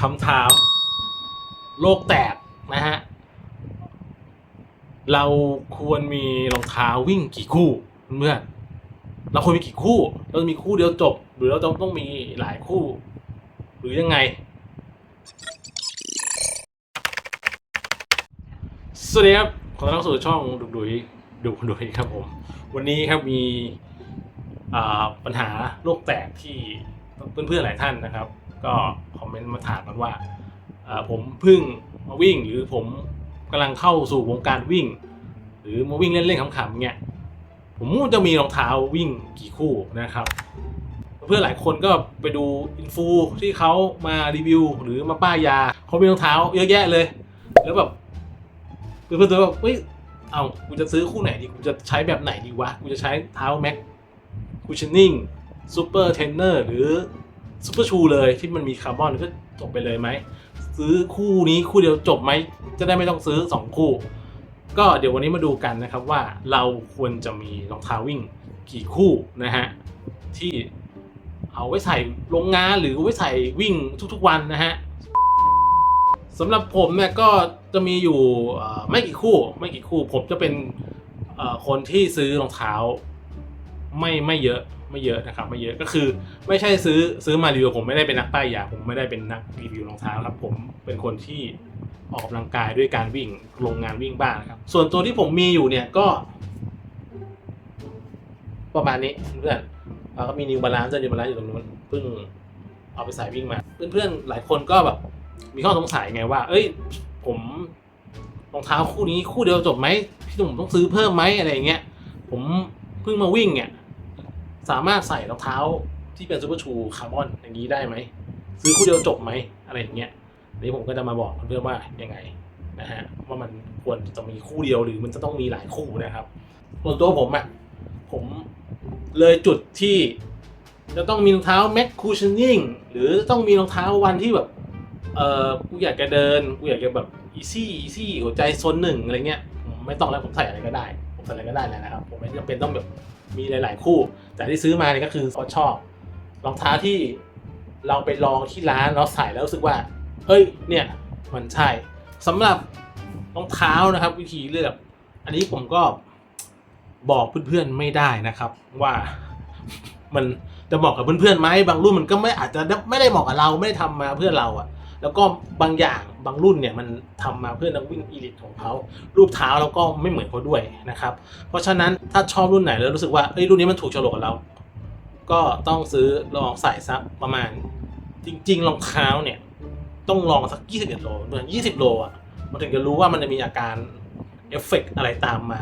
คำถาม โลกแตกนะฮะ เราควรมีรองเท้าวิ่งกี่คู่เพื่อนเราควรมีกี่คู่ เราจะมีคู่เดียวจบ หรือเราต้องต้องมีหลายคู่ หรือยังไง สวัสดีครับ ขอต้อนรับสู่ช่องดุกดุยดุกดุยครับผม วันนี้ครับมีปัญหาโลกแตกที่เพื่อนๆหลายท่านนะครับ ก็คอมเมนต์มาถามกันว่าผมเพิ่งมาวิ่งหรือผมกำลังเข้าสู่วงการวิ่ง หรือมาวิ่งเล่นๆขำๆเงี้ยผมจะมีรองเท้าวิ่งกี่คู่นะครับ เพื่อนหลายคนก็ไปดูอินฟูที่เขามารีวิว หรือมาป้ายยาเขามีรองเท้าเยอะแยะเลย แล้วแบบเพื่อนๆตัวแบบเฮ้ยเอากูจะซื้อคู่ไหนดีกูจะใช้แบบไหนดีวะกูจะใช้เท้าแม็กคูชนิ่งซูเปอร์เทนเนอร์หรือ ซูเปอร์ชูเลยที่มันมีคาร์บอนก็จบไปเลยไหม ซื้อคู่นี้คู่เดียวจบไหม จะได้ไม่ต้องซื้อ 2 คู่ ก็เดี๋ยววันนี้มาดูกันนะครับว่าเราควรจะมีรองเท้าวิ่งกี่คู่นะฮะ ที่เอาไว้ใส่โรงงานหรือไว้ใส่วิ่งทุกๆวันนะฮะสำหรับผมเนี่ยก็จะมีอยู่ไม่กี่คู่ ไม่กี่คู่ผมจะเป็นคนที่ซื้อรองเท้าไม่ไม่เยอะ ไม่เยอะนะครับไม่เยอะก็คือไม่ใช่ซื้อซื้อมารีวิวผมไม่ได้เป็นนักป้ายยาผมไม่ได้เป็นนักรีวิวรองเท้าครับผมเป็นคนที่ออกกำลังกายด้วยการวิ่งลงงานวิ่งบ้างนะครับ ส่วนตัวที่ผมมีอยู่เนี่ยก็ ประมาณนี้เพื่อนแล้วก็มีนิวบาลานซ์นิวบาลานซ์อยู่ตรงนู้นเพิ่งเอาไปใส่วิ่งมา เพื่อนๆหลายคนก็แบบมีข้อสงสัยไงว่า เอ้ย ผมรองเท้าคู่นี้คู่เดียวจบไหมพี่หนุ่มต้องซื้อเพิ่มไหมอะไรเงี้ยผมเพิ่งมาวิ่งเนี่ย สามารถใส่รองเท้าที่เป็นซูเปอร์ชูคาร์บอนอย่างนี้ได้ไหมซื้อคู่เดียวจบไหมอะไรอย่างเงี้ยนี้ผมก็จะมาบอกเพื่อนว่ายังไงนะฮะว่ามันควรจะมีคู่เดียวหรือมันจะต้องมีหลายคู่นะครับส่วนตัวผมอะผมเลยจุดที่จะต้องมีรองเท้าแม็กคูชนิ่งหรือต้องมีรองเท้าวันที่แบบเออกูอยากจะเดินกูอยากจะแบบอีซี่อีซี่หัวใจโซนหนึ่งอะไรเงี้ยไม่ต้องแล้วผมใส่อะไรก็ได้ ผมใส่อะไรก็ได้แล้วนะครับผมไม่จำเป็นต้องแบบ มีหลาย ๆ คู่ แต่ที่ซื้อมาเนี่ยก็คือเพราชอบรองเท้าที่เราไปลองที่ร้านเราใส่แล้วรู้สึกว่า เฮ้ย เนี่ย มันใช่สำหรับรองเท้านะครับ วิธีเลือก อันนี้ผมก็บอกเพื่อนๆไม่ได้นะครับ ว่ามันจะเหมาะกับเพื่อนๆไหมบางรุ่นมันก็ไม่อาจจะไม่ได้เหมาะกับเราไม่ได้ทำมาเพื่อเราอะ แล้วก็บางอย่างบางรุ่นเนี่ยมันทำมาเพื่อนักวิ่งอีลิทของเขารูปเท้าแล้วก็ไม่เหมือนเขาด้วยนะครับ เพราะฉะนั้นถ้าชอบรุ่นไหนแล้วรู้สึกว่าเอ้ยรุ่นนี้มันถูกโฉลกกับเรา ก็ต้องซื้อลองใส่สักประมาณ จริง ๆรองเท้าเนี่ยต้องลองสัก 21 โลด้วย20 โลอะมันถึงจะรู้ว่ามันจะมีอาการเอฟเฟกต์อะไรตามมา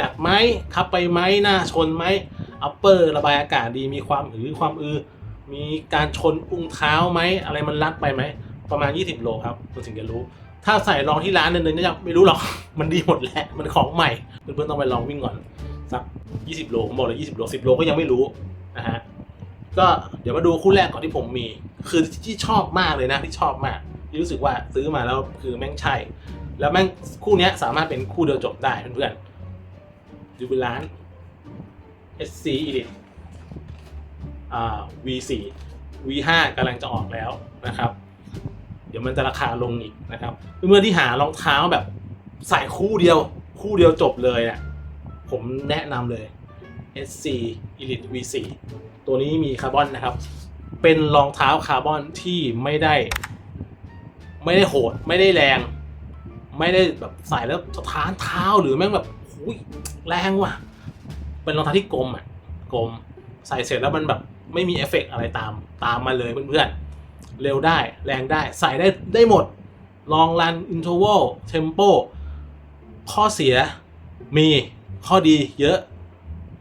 กัดไหมคับไปไหมหน้าชนไหมอัปเปอร์ระบายอากาศดีมีความหือความอือ มีการชนอุ้งเท้าไหมอะไรมันรัดไปไหม ประมาณ 20 โลครับคุณถึงจะรู้ ถ้าใส่ลองที่ร้านเนึงๆก็ยังไม่รู้หรอก มันดีหมดแหละมันของใหม่เพื่อนๆต้องไปลองวิ่งก่อนสัก 20 โลผมบอกเลย20 โล 10 โลก็ยังไม่รู้นะฮะก็เดี๋ยวมาดูคู่แรกก่อนที่ผมมี คือที่ชอบมากเลยนะที่ชอบมากที่รู้สึกว่าซื้อมาแล้วคือแม่งใช่ แล้วแม่งคู่นี้สามารถเป็นคู่เดียวจบได้เพื่อนๆดูเป็นร้าน SC Elite อ่า V4 V5 กำลังจะออกแล้วนะครับ เดี๋ยวมันจะราคาลงอีกนะครับเมื่อที่หารองเท้าแบบใส่คู่เดียว คู่เดียวจบเลยเนี่ยผมแนะนำเลย SC Elite V4 ตัวนี้มีคาร์บอนนะครับ เป็นรองเท้าคาร์บอนที่ไม่ได้ ไม่ได้โหด ไม่ได้แรง ไม่ได้แบบใส่แล้วสะท้านเท้าหรือแม่งแบบหุยแรงว่ะ เป็นรองเท้าที่กลมอะกลมใส่เสร็จแล้วมันแบบไม่มีเอฟเฟกต์อะไรตามตามมาเลยเพื่อนๆ เร็วได้แรงได้ใส่ได้ได้หมดลองรันอินทรวลเทมโปข้อเสียมีข้อดีเยอะ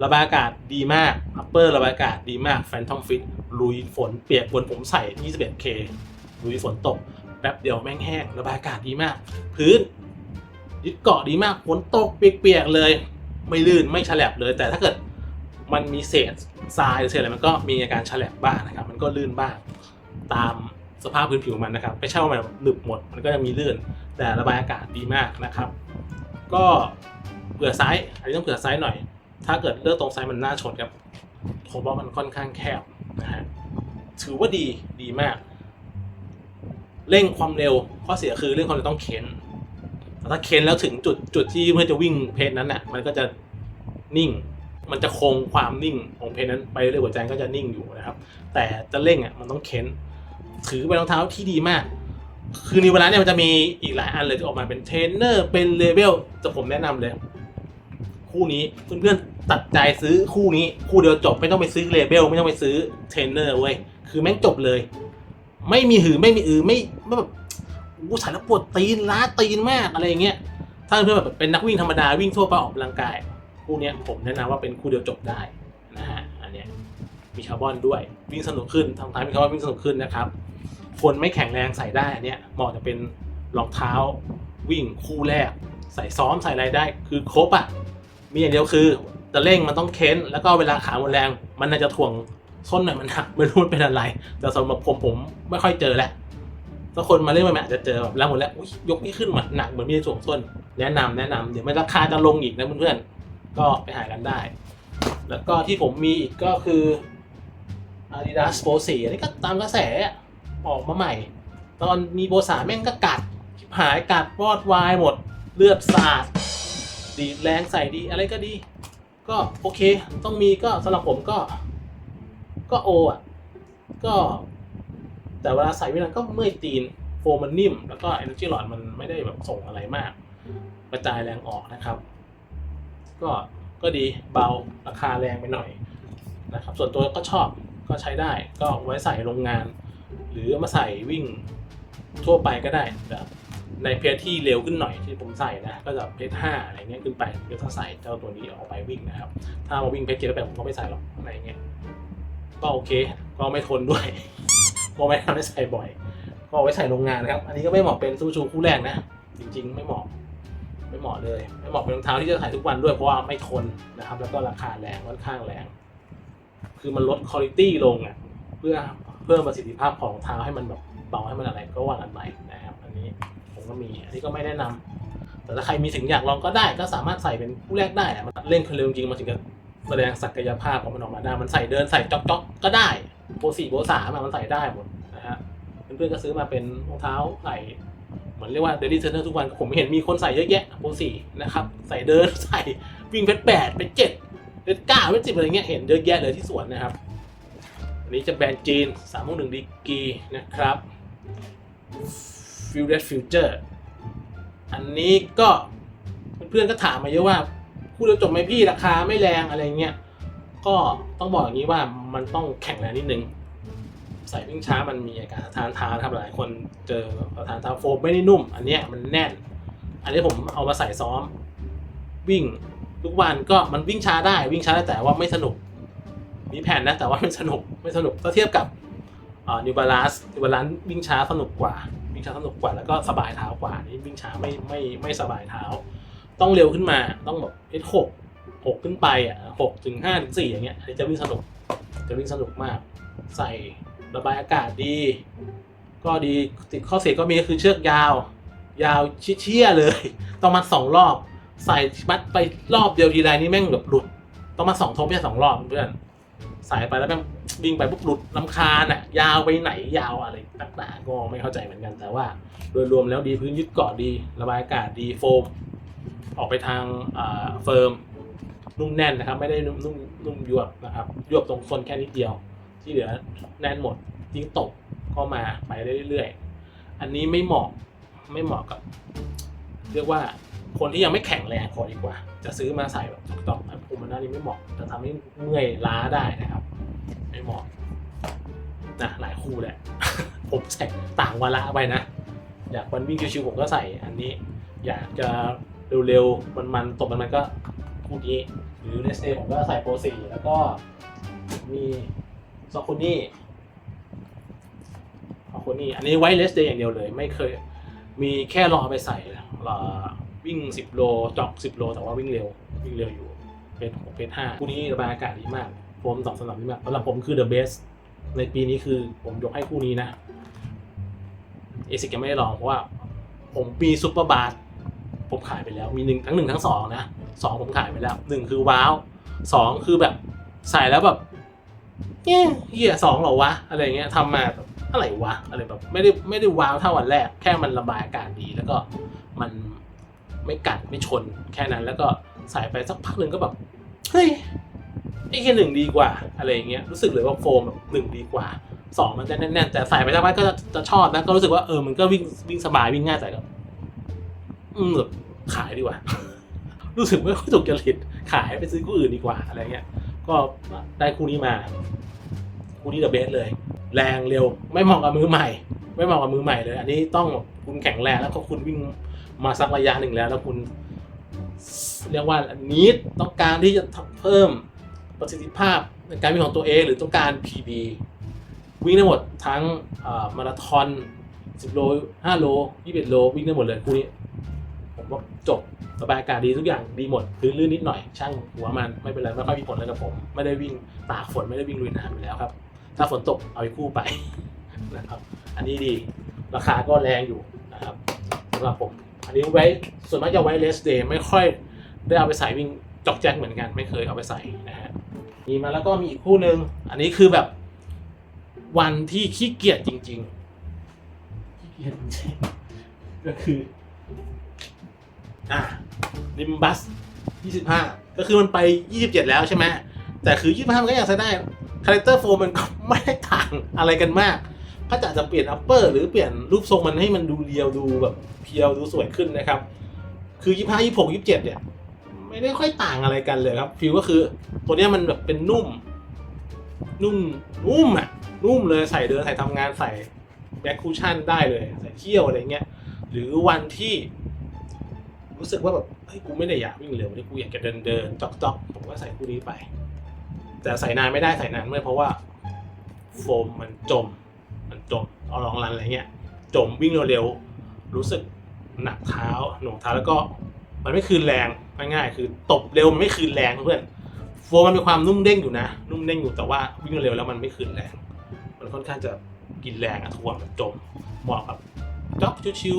ระบายอากาศดีมากอัปเปอร์ระบายอากาศดีมากแฟนทอมฟิตลุยฝนเปียกฝนผมใส่ 21K ลุยฝนตกแป๊บเดียวแม่งแห้งระบายอากาศดีมาก พื้นยึดเกาะดีมากฝนตกเปียกๆเลย ไม่ลื่นไม่ฉลับเลย แต่ถ้าเกิดมันมีเศษทรายหรือเศษอะไรมันก็มีอาการฉลับบ้างนะครับ มันก็ลื่นบ้าง ตามสภาพพื้นผิวมันนะครับไม่ใช่ว่ามันหนึบหมดมันก็จะมีลื่น แต่ระบายอากาศดีมากนะครับ ก็เผื่อไซส์อันนี้ต้องเผื่อไซส์หน่อย ถ้าเกิดเลือกตรงไซส์มันน่าชนครับผมว่ามันค่อนข้างแคบนะฮะถือว่าดีดีมาก เร่งความเร็วข้อเสียคือเรื่องความเร็วต้องเค้นถ้าเค้นแล้วถึงจุดจุดที่เพื่อจะวิ่งเพจนั้นน่ะมันก็จะนิ่ง มันจะคงความนิ่งของเพจนั้นไปเรื่อยๆหัวใจก็จะนิ่งอยู่นะครับ แต่จะเร่งอะมันต้องเค้น ถือเป็นรองเท้าที่ดีมาก คือนเวลาเนี่ยมันจะมีอีกหลายอันเลยที่ออกมาเป็นเทรนเนอร์เป็นเลเวลแต่ผมแนะนำเลย คู่นี้เพื่อนๆตัดใจซื้อคู่นี้ คู่เดียวจบไม่ต้องไปซื้อเลเบลไม่ต้องไปซื้อเทรนเนอร์เว้ยคือแม่งจบเลย ไม่มีหือไม่มีอือไม่ไม่แบบอู้ใส่แล้วปวดตีนล้าตีนมากอะไรอย่างเงี้ยถ้าเพื่อนแบบเป็นนักวิ่งธรรมดาวิ่งทั่วไปออกกำลังกายคู่นี้ผมแนะนำว่าเป็นคู่เดียวจบได้ มีคาร์บอนด้วย วิ่งสนุกขึ้นทางท้ายมีคาร์บอนวิ่งสนุกขึ้นนะครับคนไม่แข็งแรงใส่ได้อันเนี้ยเหมาะจะเป็นรองเท้าวิ่งคู่แรก ใส่ซ้อมใส่อะไรได้คือครบอะมีอย่างเดียวคือจะเร่งมันต้องเค้น แล้วก็เวลาขาหมดแรง มันน่าจะถ่วงส้นหน่อยมันหักไม่รู้มันเป็นอะไร แต่สำหรับผมผมไม่ค่อยเจอแหละถ้าคนมาเล่นใหม่อาจจะเจอแบบแล้วหมดแล้วอุ๊ยกไม่ขึ้นมาหนักเหมือนมีถ่วงส้นแนะนำแนะนำเดี๋ยวมันราคาจะลงอีกนะเพื่อนๆก็ไปหากันได้ แล้วก็ที่ผมมีอีกก็คือ Adidas Pro 4อันนี้ก็ตามกระแสออกมาใหม่ ตอนมีโปรสาแม่งก็กัดหายกัดวอดวายหมดเลือดสาดดีแรงใส่ดีอะไรก็ดี ก็โอเคต้องมีก็สำหรับผมก็ ก็โออะก็ แต่เวลาใส่เวลาก็เมื่อยตีนโฟมมันนิ่ม แล้วก็ Energy Load มันไม่ได้แบบส่งอะไรมากกระจายแรงออกนะครับ ก็ก็ดีเบาราคาแรงไปหน่อยนะครับ ส่วนตัวก็ชอบ ก็ใช้ได้ก็ไว้ใส่โรงงาน หรือมาใส่วิ่งทั่วไปก็ได้แบบในเพจที่เร็วขึ้นหน่อยที่ผมใส่นะก็จะเพจห้าอะไรเงี้ยขึ้นไปก็จะใส่เจ้าตัวนี้ออกไปวิ่งนะครับ ถ้ามาวิ่งเพจเจ็ดแบบผมก็ไม่ใส่หรอกอะไรเงี้ยก็โอเค ก็ไม่ทนด้วยก็ไม่ทำให้ใส่บ่อย ก็ไว้ใส่โรงงานนะครับ อันนี้ก็ไม่เหมาะเป็นซูชูคู่แรกนะ จริง ๆ ไม่เหมาะไม่เหมาะเลย ไม่เหมาะเป็นรองเท้าที่จะใส่ทุกวันด้วยเพราะว่าไม่ทนนะครับ แล้วก็ราคาแรงค่อนข้างแรง คือมันลดคุณภาพลงอะเพื่อเพิ่มประสิทธิภาพของเท้าให้มันแบบเบาให้มันอะไรก็ว่ากันไปนะครับ อันนี้ผมก็มีอันนี้ก็ไม่แนะนำแต่ถ้าใครมีถึงอยากลองก็ได้ ก็สามารถใส่เป็นคู่แรกได้อะมันเล่นคันเร็วจริงมันถึงจะแสดงศักยภาพของมันออกมาได้ มันใส่เดินใส่จ๊อกจ๊อกก็ได้โปรสี่โปรสามอะมันใส่ได้หมดนะฮะเพื่อนๆก็ซื้อมาเป็นรองเท้าใส่เหมือนเรียกว่าเดลี่เทรนเนอร์ทุกวันผมเห็นมีคนใส่เยอะแยะโปรสี่นะครับ ใส่เดินใส่วิ่งเพชรแปดเป็นเจ็ด เป็นเก้าเป็นสิบอะไรเงี้ยเห็นเยอะแยะเลยที่สวนนะครับ อันนี้จะแบรนด์จีน3ามหนึ่งดีกีนะครับ f u r e Future อันนี้ก็เพื่อนๆก็ถามมาเยอะว่าพูดแล้วจบไหมพี่ราคาไม่แรงอะไรเงี้ยก็ต้องบอกอย่างนี้ว่ามันต้องแข่งแรงนิดนึงใส่วิ่งช้ามันมีอาการทานเท้านครับหลายคนเจอทานเท้าโฟมไม่ได้นุ่ม อันนี้มันแน่น อันนี้ผมเอามาใส่ซ้อมวิ่ง ทุกวันก็มันวิ่งช้าได้วิ่งช้าได้แต่ว่าไม่สนุก มีแผ่นนะแต่ว่าไม่สนุกไม่สนุกถ้าเทียบกับนิวบาลานซ์นิวบาลานซ์วิ่งช้าสนุกกว่า วิ่งช้าสนุกกว่าแล้วก็สบายเท้ากว่านี่วิ่งช้าไม่ไม่ไม่สบายเท้า ต้องเร็วขึ้นมาต้องแบบเอหกหกขึ้นไปอะหกถึงห้าถึงสี่อย่างเงี้ยอันนี้จะวิ่งสนุกจะวิ่งสนุกมาก ใส่ระบายอากาศดี ก็ดีติดข้อเสียก็มีคือเชือกยาว ยาวเชี่ยเลย ต้องมัดสองรอบ ใส่มัดไปรอบเดียวทีไรนี่แม่งแบบหลุด ต้องมาสองทบไม่ใช่สองรอบเพื่อนสายไปแล้วแม่งวิ่งไปปุ๊บหลุดลำคาญอะยาวไปไหนยาวอะไรต่างๆก็ไม่เข้าใจเหมือนกันแต่ว่า โดยรวมแล้วดีพื้นยึดเกาะดี ระบายอากาศดีโฟม ออกไปทางเฟิร์มนุ่มแน่นนะครับ ไม่ได้นุ่มนุ่มนุ่มยวบนะครับยวบตรงคนแค่นิดเดียว ที่เหลือแน่นหมดทิ้งตกก็มาไปเรื่อยๆอันนี้ไม่เหมาะไม่เหมาะกับ เรียกว่า คนที่ยังไม่แข็งแรงพอดีกว่า จะซื้อมาใส่แบบตอกๆผมมันน่านี้ไม่เหมาะจะทำให้เมื่อยล้าได้นะครับ ไม่เหมาะนะหลายคู่แหละ ผมใส่ต่างวาระไปนะ อยากวันวิ่งชิวๆผมก็ใส่อันนี้ อยากจะเร็วๆมันๆตบมันๆก็คู่นี้หรือเลสเตผมก็ใส่โปรสี่แล้วก็มีซอคูนี่ซอคูนี่อันนี้ไว้เลสเตอย่างเดียวเลย ไม่เคย มีแค่รอเอาไปใส่เอ่อ วิ่ง 10 โลจอก 10 โล แต่ว่าวิ่งเร็ว วิ่งเร็วอยู่เพจหกเพจห้าคู่นี้ระบายอากาศดีมากโฟมตอบสนองดีมากสำหรับผมคือ the best ในปีนี้คือผมยกให้คู่นี้นะเอซิกยังไม่ได้ลองเพราะว่า ผมมีซุปเปอร์บาร์ผมขายไปแล้วมีหนึ่งทั้งหนึ่งทั้งสองนะสองผมขายไปแล้วหนึ่งคือว้าวสองคือแบบใส่แล้วแบบเฮ้ยเฮียสองเหรอวะ อะไรเงี้ยทำมาแบบอะไรวะ อะไรแบบไม่ได้ไม่ได้ว้าวเท่าวันแรก แค่มันระบายอากาศดีแล้วก็มัน ไม่กัดไม่ชนแค่นั้น แล้วก็ใส่ไปสักพักหนึ่งก็แบบเฮ้ยไอ้แค่หนึ่งดีกว่าอะไรอย่างเงี้ยรู้สึกเลยว่าโฟมแบบหนึ่งดีกว่าสองมันจะแน่นๆแต่ใส่ไปสักพักก็จะจะชอบนะก็รู้สึกว่าเออมันก็วิ่งวิ่งสบายวิ่งง่ายแต่ก็อืมแบบขายดีกว่า รู้สึกไม่ค่อยถูกจริตขายไปซื้อคู่อื่นดีกว่าอะไรเงี้ย ก็ได้คู่นี้มา คู่นี้เดอะเบสเลย แรงเร็วไม่เหมาะกับมือใหม่ ไม่เหมาะกับมือใหม่เลย อันนี้ต้องคุณแข็งแรงแล้วก็คุณวิ่ง มาสักระยะหนึ่งแล้ว แล้วคุณเรียกว่านิดต้องการที่จะเพิ่มประสิทธิภาพในการวิ่งของตัวเอง หรือต้องการ PB วิ่งได้หมดทั้งมาราธอน 10 โล 5 โล 21 โล วิ่งได้หมดเลยคู่นี้ ผมว่าจบระบายอากาศดีทุกอย่างดีหมดพื้นลื่นนิดหน่อย ช่างหัวมันไม่เป็นไร ไม่ค่อยมีผลอะไรกับผม ไม่ได้วิ่งตากฝนไม่ได้วิ่งลุยน้ำอยู่แล้วครับ ถ้าฝนตกเอาไปคู่ไปนะครับ อันนี้ดีราคาก็แรงอยู่นะครับสำหรับผม อันนี้ไว้ส่วนมากจะไว้เลสเดย์ไม่ค่อยได้เอาไปใส่วิ่งจอกแจ็คเหมือนกัน ไม่เคยเอาไปใส่นะฮะมีมาแล้วก็มีอีกคู่หนึ่งอันนี้คือแบบวันที่ขี้เกียจจริงๆขี้เกียจจริงๆก็คืออะริมบัส25 ก็คือมันไป 27 แล้วใช่ไหมแต่คือ 25 มันก็ยังใช้ได้คาแรคเตอร์โฟมันก็ไม่ได้ต่างอะไรกันมาก ถ้าจะจะเปลี่ยนอัปเปอร์หรือเปลี่ยนรูปทรงมันให้มันดูเรียวดูแบบเพียวดูสวยขึ้นนะครับ คือ25 26 27เนี่ย ไม่ได้ค่อยต่างอะไรกันเลยครับฟิลก็คือตัวเนี้ยมันแบบเป็นนุ่ม นุ่มนุ่มอะนุ่มเลยใส่เดินใส่ทำงานใส่แบ็คคูชั่นได้เลยใส่เที่ยวอะไรเงี้ยหรือวันที่ รู้สึกว่าแบบเฮ้ยกูไม่ได้อยากวิ่งเร็วนี่กูอยากจะเดินเดินจ็อกจ็อกผมก็ใส่คู่นี้ไป แต่ใส่นานไม่ได้ใส่นานไม่เพราะว่า โฟมมันจม มันจมเอาลองรันอะไรเงี้ยจมวิ่งเร็วๆรู้สึกหนักเท้าหน่วงเท้าแล้วก็มันไม่คืนแรงง่ายๆคือตบเร็วมันไม่คืนแรงเพื่อนโฟมมันมีความนุ่มเด้งอยู่นะ นุ่มเด้งอยู่แต่ว่าวิ่งเร็วแล้วมันไม่คืนแรง มันค่อนข้างจะกินแรงอะทวงมันจมเหมาะกับจ็อกชิว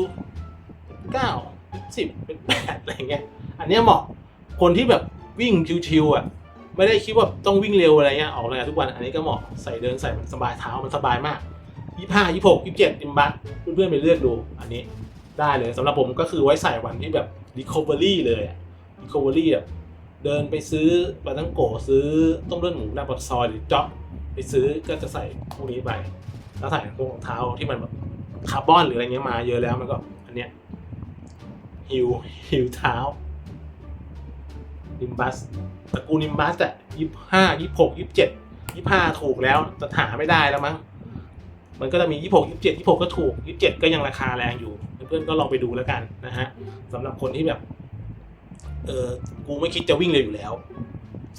ๆเก้าสิบเป็นแปดอะไรเงี้ยอันนี้เหมาะคนที่แบบวิ่งชิวๆอะไม่ได้คิดว่าต้องวิ่งเร็วอะไรเงี้ยออกกำลังกายทุกวันอันนี้ก็เหมาะใส่เดินใส่มันสบายเท้ามันสบายมาก ยี่ห้ายี่หกยี่เจ็ดอิมบัตเพื่อนๆไปเลือกดูอันนี้ได้เลยสำหรับผมก็คือไว้ใส่วันที่แบบ recovery เลยอะ recovery แบบเดินไปซื้อปลาตั้งโกซื้อต้มเลือดหมูหน้าปากซอยหรือจ็อกไปซื้อก็จะใส่พวกนี้ไป แล้วใส่รองเท้าที่มันแบบคาร์บอนหรืออะไรเงี้ยมาเยอะแล้วมันก็อันเนี้ยฮิวฮิวเท้านิมบัสตระกูลนิมบัสอะยี่ห้ายี่หกยี่เจ็ดยี่ห้าถูกแล้วแต่หาไม่ได้แล้วมั้ง มันก็จะมียี่หกยี่เจ็ดยี่หกก็ถูกยี่เจ็ดก็ยังราคาแรงอยู่ เพื่อนๆก็ลองไปดูแล้วกันนะฮะสำหรับคนที่แบบ เออกูไม่คิดจะวิ่งเลยอยู่แล้ว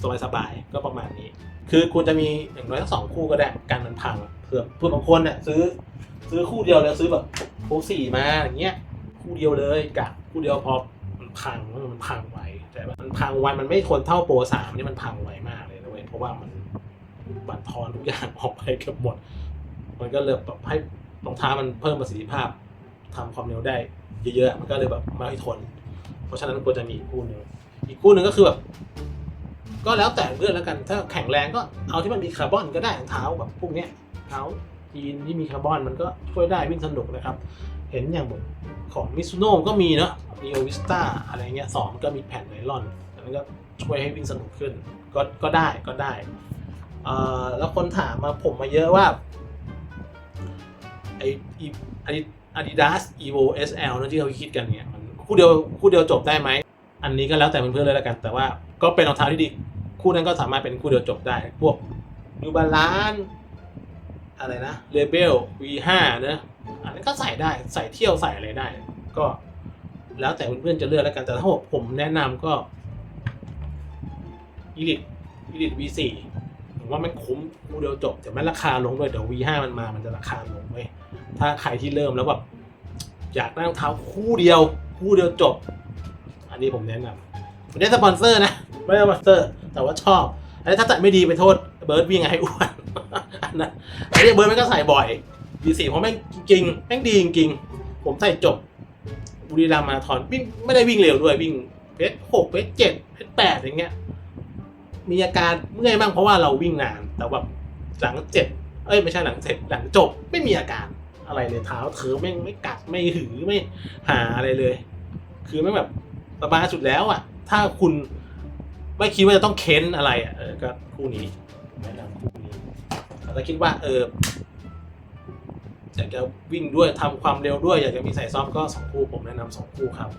สบายสบายๆก็ประมาณนี้ คือควรจะมีอย่างน้อยสักสองคู่ก็ได้การมันพังเผื่อเพื่อบางคนเนี่ยซื้อ ซื้อคู่เดียวแล้วซื้อแบบโปรสี่มาอย่างเงี้ย คู่เดียวเลยกะคู่เดียวพอมันพังมันพังไวแต่มันพังไวมันไม่ทนเท่าโปรสามนี่มันพังไวมากเลยนะเว้ยเพราะว่ามันบั่นทอนทุกอย่างออกไปเกือบหมด มันก็เลยแบบให้รองเท้ามันเพิ่มประสิทธิภาพทำความเร็วได้เยอะๆ มันก็เลยแบบไม่ค่อยทน เพราะฉะนั้นควรจะมีอีกคู่หนึ่งอีกคู่หนึ่งก็คือแบบก็แล้วแต่เพื่อนแล้วกัน ถ้าแข็งแรงก็เอาที่มันมีคาร์บอนก็ได้รองเท้าแบบพวกเนี้ยเท้ายีนที่มีคาร์บอนมันก็ช่วยได้วิ่งสนุกนะครับ เห็นอย่างแบบของมิซูโน่ก็มีเนาะมีโอวิสตาอะไรเงี้ยสองมันก็มีแผ่นไนลอนอันนั้นก็ช่วยให้วิ่งสนุกขึ้น ก็ก็ได้ก็ได้เอ่อแล้วคนถามมาผมมาเยอะว่า ไออาดิดาสอีโวเอสแอลนะที่เขาคิดกันเนี่ยมันคู่เดียวคู่เดียวจบได้ไหม อันนี้ก็แล้วแต่เพื่อนๆเลยแล้วกัน แต่ว่าก็เป็นรองเท้าที่ดี คู่นั้นก็สามารถเป็นคู่เดียวจบได้ พวก New Balance อะไรนะ Rebel V5 เนอะอันนี้นก็ใส่ได้ใส่เที่ยวใส่อะไรได้ ก็แล้วแต่เพื่อนๆจะเลือกแล้วกันแต่ถ้าผมแนะนำก็ Elite Elite V4 ผมว่ามันคุ้มคู่เดียวจบแต่ไม่ราคาลงด้วยเดี๋ยว V5 มันมามันจะราคาลงเว้ยถ้าใครที่เริ่มแล้วแบบอยากได้รองเท้าคู่เดียว คู่เดียวจบ อันนี้ผมแนะนำไม่ได้สปอนเซอร์นะไม่ได้สปอนเซอร์ แต่ว่าชอบอันนี้ถ้าตัดไม่ดีไปโทษเบิร์ดวิ่งไงอ้วนอันนั้นอันนี้เบิร์ดมันก็ใส่บ่อยดีสี่เพราะแม่งจริงแม่งดีจริงผมใส่จบบุรีรัมย์มาราธอนวิ่งไม่ได้วิ่งเร็วด้วยวิ่งเพชรหกเพชรเจ็ดเพชรแปดอย่างเงี้ย มีอาการเมื่อยบ้างเพราะว่าเราวิ่งนาน แต่แบบหลังเจ็ดเอ้ยไม่ใช่หลังเสร็จหลังจบไม่มีอาการอะไรเลยเท้าเธอไม่ไม่กัดไม่หือไม่หาอะไรเลย คือไม่แบบสบายสุดแล้วอะ ถ้าคุณไม่คิดว่าจะต้องเค้นอะไรอะเออก็คู่นี้แนะนำคู่นี้แต่ถ้าคิดว่าเอออยากจะวิ่งด้วยทำความเร็วด้วย อยากจะมีใส่ซ้อมก็สองคู่ผมแนะนำสองคู่ครับ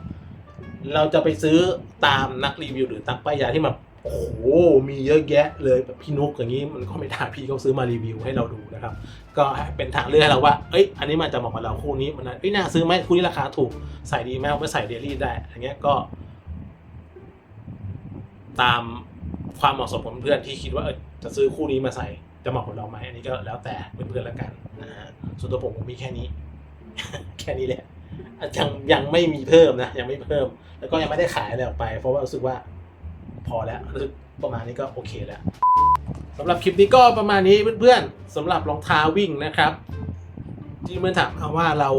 เราจะไปซื้อตามนักรีวิวหรือตามป้ายยาที่แบบ โอ้โหมีเยอะแยะเลยแบบพี่นุกอย่างนี้มันก็ไม่ได้พี่เขาซื้อมารีวิวให้เราดูนะครับ ก็เป็นทางเลือกให้เราว่า เอ้ย อันนี้มันจะเหมาะกับเราคู่นี้มันน่าเอ้ยน่าซื้อไหมคู่นี้ราคาถูกใส่ดีไหมเอาไปใส่เดลี่ได้อันเงี้ยก็ ตามความเหมาะสมของเพื่อนที่คิดว่าเออจะซื้อคู่นี้มาใส่จะเหมาะกับเราไหมอันนี้ก็แล้วแต่เพื่อนๆแล้วกันนะฮะส่วนตัวผมผมมีแค่นี้ แค่นี้แหละยังยังไม่มีเพิ่มนะยังไม่เพิ่ม แล้วก็ยังไม่ได้ขายอะไรออกไป เพราะว่ารู้สึกว่า พอแล้วรู้สึกประมาณนี้ก็โอเคแล้วสำหรับคลิปนี้ก็ประมาณนี้เพื่อนๆสำหรับรองเท้าวิ่งนะครับที่เมื่อถามมาว่าเรา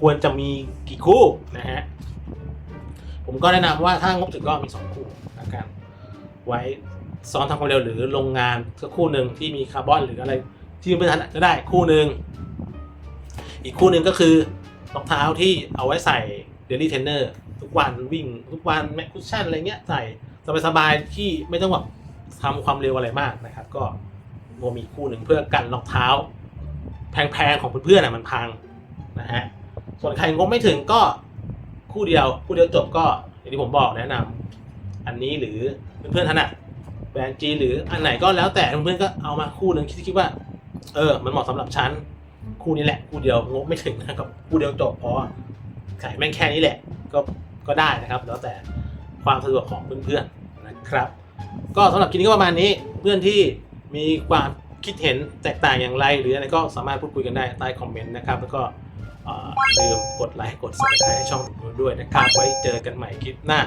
ควรจะมีกี่คู่นะฮะผมก็แนะนำว่าถ้างบถึงก็มีสองคู่ละกันไว้ซ้อนทำความเร็วหรือโรงงานสักคู่หนึ่งที่มีคาร์บอนหรืออะไรที่เพื่อนถนัดก็ได้คู่หนึ่งอีกคู่หนึ่งก็คือรองเท้าที่เอาไว้ใส่เดลี่เทนเนอร์ทุกวันวิ่งทุกวันแมคคุชชั่นอะไรเงี้ยใส่ สบายๆที่ไม่ต้องแบบทำความเร็วอะไรมากนะครับ ก็โมมีคู่หนึ่งเพื่อกันรองเท้า แพงๆของเพื่อนๆอะมันพังนะฮะส่วนใครงบไม่ถึงก็คู่เดียวคู่เดียวจบก็อย่างที่ผมบอกแนะนำอันนี้หรือเพื่อนๆถนัดแบรนด์จีหรืออันไหนก็แล้วแต่เพื่อนๆก็เอามาคู่หนึ่งคิดว่า เออ มันเหมาะสำหรับฉันคู่นี้แหละ คู่เดียวงบไม่ถึงนะครับคู่เดียวจบพราะว่าขายแม่งแค่นี้แหละ ก็ก็ได้นะครับ แล้วแต่ ความสะดวกของเพื่อนๆนะครับ ก็สำหรับคลิปนี้ก็ประมาณนี้เพื่อนที่มีความคิดเห็นแตกต่างอย่างไร หรืออะไรก็สามารถพูดคุยกันได้ใต้คอมเมนต์นะครับ แล้วก็อย่าลืมกดไลค์กด subscribe ให้ช่องด้วยนะครับ ไว้เจอกันใหม่คลิปหน้า